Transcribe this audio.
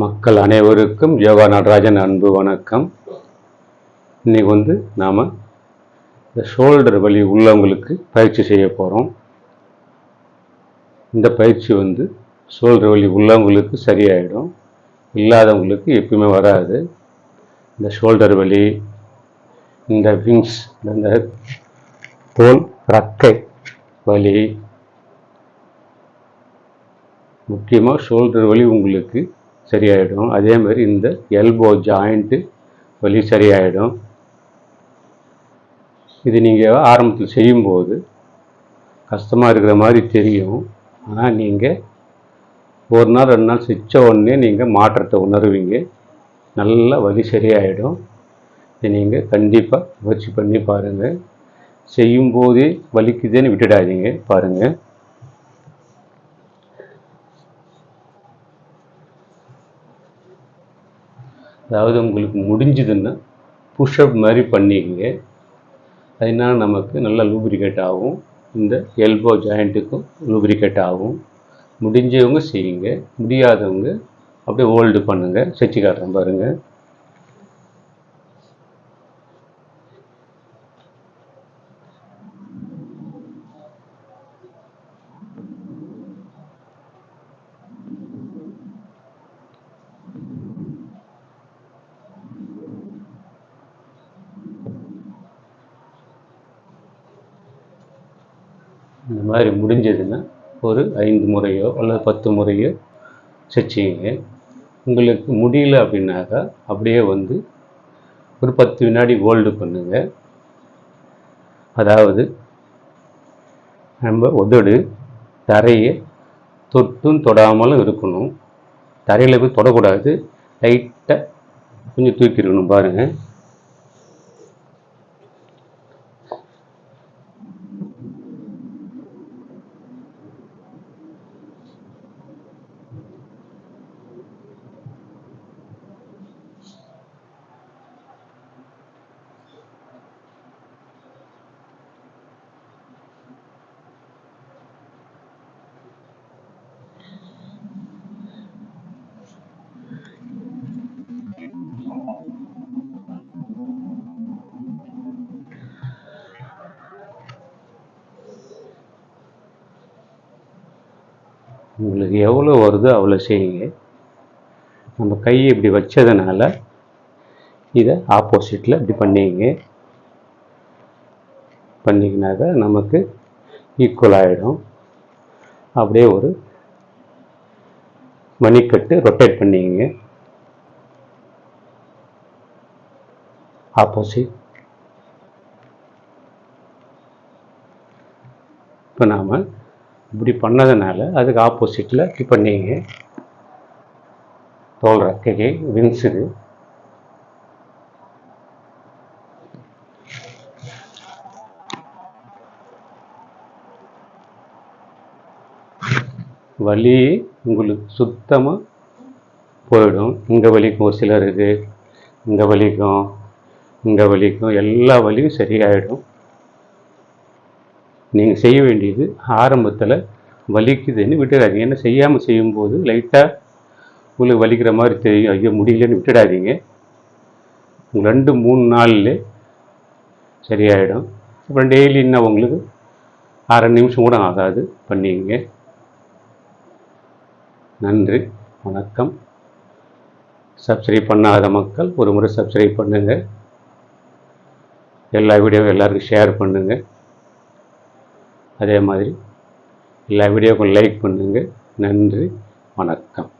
மக்கள் அனைவருக்கும் யோகா நடராஜன் அன்பு வணக்கம். இன்றைக்கி வந்து நாம் இந்த ஷோல்டர் வலி உள்ளவங்களுக்கு பயிற்சி செய்ய போகிறோம் இந்த பயிற்சி வந்து ஷோல்டர் வலி உள்ளவங்களுக்கு சரியாயிடும். இல்லாதவங்களுக்கு எப்பயுமே வராது. இந்த ஷோல்டர் வலி இந்த விங்ஸ் இந்த தோல் ரக்கை வலி முக்கியமாக ஷோல்டர் வலி உங்களுக்கு சரியாயிடும். அதே மாதிரி இந்த எல்போ ஜாயிண்ட்டு வலி சரியாயிடும். இது நீங்கள் ஆரம்பத்தில் செய்யும்போது கஷ்டமாக இருக்கிற மாதிரி தெரியும். ஆனால் நீங்கள் ஒரு நாள் ரெண்டு நாள் செஞ்ச உடனே நீங்கள் மாற்றத்தை உணருவீங்க. நல்ல வலி சரியாயிடும். இதை நீங்கள் கண்டிப்பாக முயற்சி பண்ணி பாருங்கள் செய்யும்போதே வலிக்குதுன்னு விட்டுடாதீங்க. பாருங்கள் அதாவது உங்களுக்கு முடிஞ்சதுன்னா புஷ்அப் மாதிரி பண்ணிக்கங்க. அதனால் நமக்கு நல்லா லூப்ரிகேட் ஆகும். இந்த எல்போ ஜாயிண்ட்டுக்கும் லூப்ரிகேட் ஆகும். முடிஞ்சவங்க செய்யுங்க. முடியாதவங்க அப்படியே ஹோல்டு பண்ணுங்கள் செஞ்சு காட்டுறேன் பாருங்கள் இந்த மாதிரி முடிஞ்சதுன்னா ஒரு ஐந்து முறையோ அல்லது பத்து முறையோ செச்சிங்க உங்களுக்கு முடியல அப்படின்னாக்கா அப்படியே வந்து ஒரு பத்து வினாடி ஹோல்டு பண்ணுங்க. அதாவது நம்ம உதடு தரையை தொட்டும் தொடாமலும் இருக்கணும். தரையில் போய் தொடக்கூடாது. லைட்டாக கொஞ்சம் தூக்கிடணும் பாருங்கள் உங்களுக்கு எவ்வளோ வருதோ அவ்வளோ செய்யுங்க. நம்ம கையை இப்படி வச்சதுனால இதை ஆப்போசிட்டில் இப்படி பண்ணிங்க. பண்ணிங்கனாக்கா நமக்கு ஈக்குவல் ஆகிடும் அப்படியே ஒரு மணிக்கட்டு ரொட்டேட் பண்ணிங்க. ஆப்போசிட் இப்போ நாம் இப்படி பண்ணதுனால அதுக்கு ஆப்போசிட்டில் இப்போ நீங்கள் தோல் ரெக்கைக்கு விங்ஸ் வலி உங்களுக்கு சுத்தமாக போயிடும். இங்கே வலிக்கும் ஒரு சிலருக்கு இங்கே வலிக்கும் இங்கே வலிக்கும் எல்லா வலியும் சரியாயிடும். நீங்கள் செய்ய வேண்டியது ஆரம்பத்தில் வலிக்குதுன்னு விட்டுடாதீங்க. ஏன்னா செய்யாமல் செய்யும்போது லைட்டாக உங்களுக்கு வலிக்கிற மாதிரி தெரியும். ஐயோ முடியலன்னு விட்டுடாதீங்க. ரெண்டு மூணு நாளில் சரியாயிடும். அப்புறம் டெய்லி இன்னும் உங்களுக்கு அரை நிமிஷம் கூட ஆகாது. பண்ணிங்க நன்றி. வணக்கம். சப்ஸ்கிரைப் பண்ணாத மக்கள் ஒரு முறை சப்ஸ்கிரைப் பண்ணுங்கள் எல்லா வீடியோவும் எல்லாருக்கும் ஷேர் பண்ணுங்கள் அதே மாதிரி எல்லா வீடியோக்கும் லைக் பண்ணுங்கள் நன்றி. வணக்கம்.